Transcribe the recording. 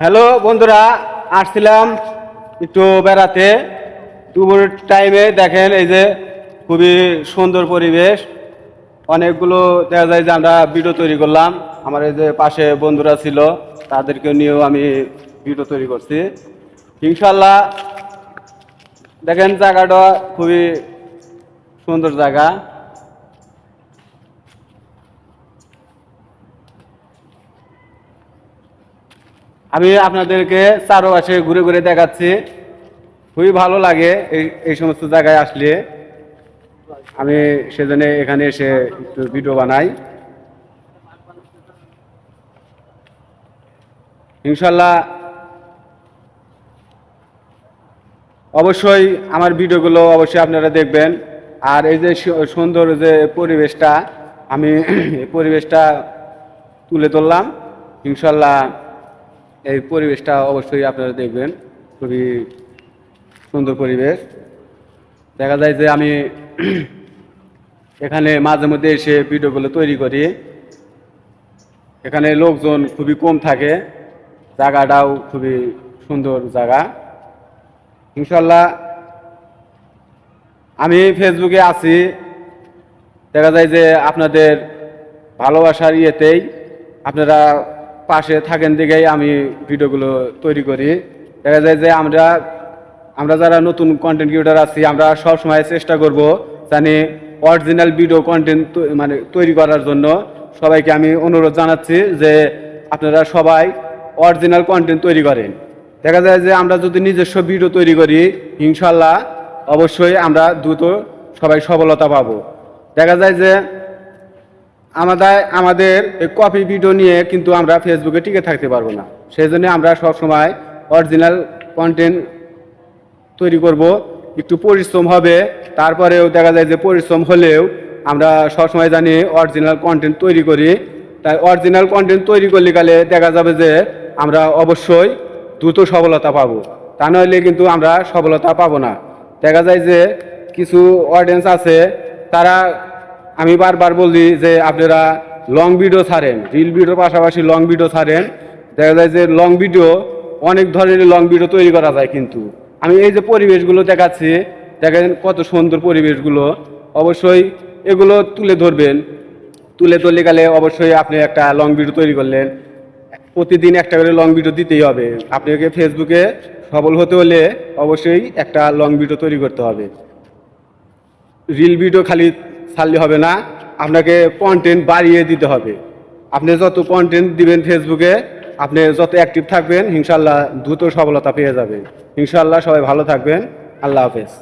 Hello বন্ধুরা, আসছিলাম একটু বেড়াতে। দুপুর টাইমে দেখেন এই যে খুবই সুন্দর পরিবেশ। অনেকগুলো দেখা যায় যে আমরা ভিডিও তৈরি করলাম। আমার এই যে পাশে বন্ধুরা ছিল তাদেরকে নিয়েও আমি ভিডিও তৈরি করছি। ইনশাল্লাহ দেখেন জায়গাটা খুবই সুন্দর জায়গা। আমি আপনাদেরকে চারোপাশে ঘুরে ঘুরে দেখাচ্ছি। খুবই ভালো লাগে এই এই সমস্ত জায়গায় আসলে। আমি সেজন্য এখানে এসে একটু ভিডিও বানাই। ইনশাল্লাহ অবশ্যই আমার ভিডিওগুলো অবশ্যই আপনারা দেখবেন। আর এই যে সুন্দর যে পরিবেশটা, আমি পরিবেশটা তুলে ধরলাম। ইনশাল্লাহ এই পরিবেশটা অবশ্যই আপনারা দেখবেন। খুবই সুন্দর পরিবেশ। দেখা যায় যে আমি এখানে মাঝে মধ্যে এসে ভিডিওগুলো তৈরি করি। এখানে লোকজন খুবই কম থাকে। জায়গাটাও খুবই সুন্দর জায়গা। ইনশাল্লাহ আমি ফেসবুকে আছি। দেখা যায় যে আপনাদের ভালোবাসার ইয়েতেই আপনারা পাশে থাকেন দিকেই আমি ভিডিওগুলো তৈরি করি। দেখা যায় যে আমরা আমরা যারা নতুন কন্টেন্ট ক্রিয়েটার আছি, আমরা সব সময় চেষ্টা করব জানি অরিজিনাল ভিডিও কন্টেন্ট মানে তৈরি করার জন্য। সবাইকে আমি অনুরোধ জানাচ্ছি যে আপনারা সবাই অরিজিনাল কন্টেন্ট তৈরি করেন। দেখা যায় যে আমরা যদি নিজস্ব ভিডিও তৈরি করি, ইনশাল্লাহ অবশ্যই আমরা দ্রুত সবাই সফলতা পাবো। দেখা যায় যে আমাদের আমাদের কপি ভিডিও নিয়ে কিন্তু আমরা ফেসবুকে টিকে থাকতে পারব না। সেই জন্য আমরা সবসময় অরিজিনাল কন্টেন্ট তৈরি করব, একটু পরিশ্রম হবে, তারপরেও দেখা যায় যে পরিশ্রম হলেও আমরা সবসময় জানি অরিজিনাল কন্টেন্ট তৈরি করি। তাই অরিজিনাল কন্টেন্ট তৈরি করলে গেলে দেখা যাবে যে আমরা অবশ্যই দ্রুত সফলতা পাবো। তা নইলে কিন্তু আমরা সফলতা পাবো না। দেখা যায় যে কিছু অডিয়েন্স আছে, তারা আমি বারবার বলি যে আপনারা লং ভিডিও ছাড়েন রিল ভিডিওর পাশাপাশি লং ভিডিও ছাড়েন। দেখা যায় যে লং ভিডিও অনেক ধরনের লং ভিডিও তৈরি করা যায় কিন্তু। আমি এই যে পরিবেশগুলো দেখাচ্ছি, দেখেন কত সুন্দর পরিবেশগুলো। অবশ্যই এগুলো তুলে ধরবেন। তুলে ধরলে গেলে অবশ্যই আপনি একটা লং ভিডিও তৈরি করলেন। প্রতিদিন একটা করে লং ভিডিও দিতেই হবে। আপনাকে ফেসবুকে সফল হতে হলে অবশ্যই একটা লং ভিডিও তৈরি করতে হবে। রিল ভিডিও খালি ছাড়লে হবে না, আপনাকে কন্টেন্ট বাড়িয়ে দিতে হবে। আপনি যত কন্টেন্ট দিবেন ফেসবুকে আপনি যত অ্যাক্টিভ থাকবেন ইনশাল্লাহ দ্রুত সফলতা পেয়ে যাবেন। ইনশাল্লাহ সবাই ভালো থাকবেন। আল্লাহ হাফেজ।